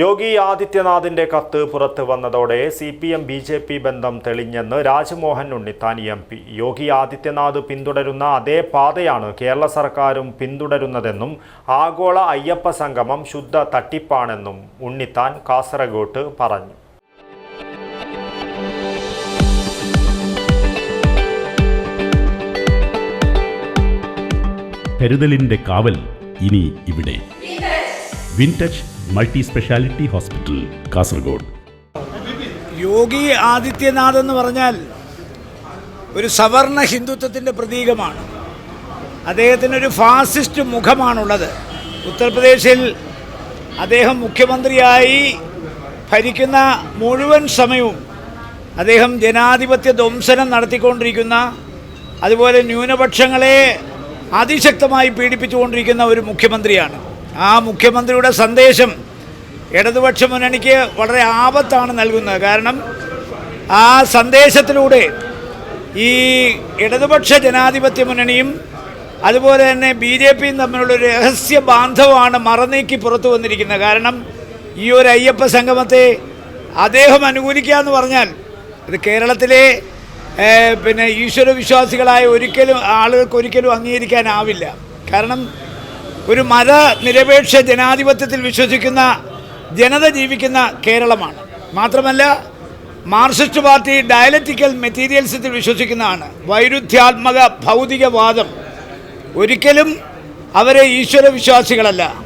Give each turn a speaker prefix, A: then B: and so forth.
A: യോഗി ആദിത്യനാഥിന്റെ കത്ത് പുറത്തു വന്നതോടെ C P M B J P ബന്ധം തെളിഞ്ഞെന്ന് രാജ്മോഹൻ ഉണ്ണിത്താൻ എം പി. യോഗി ആദിത്യനാഥ് പിന്തുടരുന്ന അതേ പാതയാണ് കേരള സർക്കാരും പിന്തുടരുന്നതെന്നും ആഗോള അയ്യപ്പ സംഗമം ശുദ്ധ തട്ടിപ്പാണെന്നും ഉണ്ണിത്താൻ കാസർഗോട്ട് പറഞ്ഞു.
B: കരുതലിന്റെ കാവൽ ഇനി ഇവിടെ. Wintouch multi speciality hospital Kasaragod.
C: Yogi Adityanath എന്ന് പറഞ്ഞാൽ ഒരു സവർണ ഹിന്ദുത്വത്തിന്റെ പ്രതീകമാണ്. അദ്ദേഹത്തിനൊരു ഫാസിസ്റ്റ് മുഖമാണുള്ളത്. ഉത്തർപ്രദേശിൽ അദ്ദേഹം മുഖ്യമന്ത്രിയായി ഭരിക്കുന്ന മുഴുവൻ സമയവും അദ്ദേഹം ജനാധിപത്യ ധ്വംസനം നടത്തിക്കൊണ്ടിരിക്കുന്ന അതുപോലെ ന്യൂനപക്ഷങ്ങളെ അതിശക്തമായി പീഡിപ്പിച്ചുകൊണ്ടിരിക്കുന്ന ഒരു മുഖ്യമന്ത്രിയാണ്. ആ മുഖ്യമന്ത്രിയുടെ സന്ദേശം ഇടതുപക്ഷ മുന്നണിക്ക് വളരെ ആപത്താണ് നൽകുന്നത്. കാരണം ആ സന്ദേശത്തിലൂടെ ഈ ഇടതുപക്ഷ ജനാധിപത്യ മുന്നണിയും അതുപോലെ തന്നെ ബി ജെ പിയും തമ്മിലുള്ള രഹസ്യ ബാന്ധവമാണ് മറനീക്കി പുറത്തു വന്നിരിക്കുന്നത്. കാരണം ഈ ഒരു അയ്യപ്പ സംഗമത്തെ അദ്ദേഹം അനുകൂലിക്കുക എന്ന് പറഞ്ഞാൽ ഇത് കേരളത്തിലെ പിന്നെ ഈശ്വര വിശ്വാസികളായ ഒരിക്കലും ആളുകൾക്ക് ഒരിക്കലും അംഗീകരിക്കാനാവില്ല. കാരണം ഒരു മത നിരപേക്ഷ ജനാധിപത്യത്തിൽ വിശ്വസിക്കുന്ന ജനത ജീവിക്കുന്ന കേരളമാണ്. മാത്രമല്ല മാർക്സിസ്റ്റ് പാർട്ടി ഡയലറ്റിക്കൽ മെറ്റീരിയൽസത്തിൽ വിശ്വസിക്കുന്നതാണ്. വൈരുദ്ധ്യാത്മക ഭൗതികവാദം. ഒരിക്കലും അവരെ ഈശ്വര വിശ്വാസികളല്ല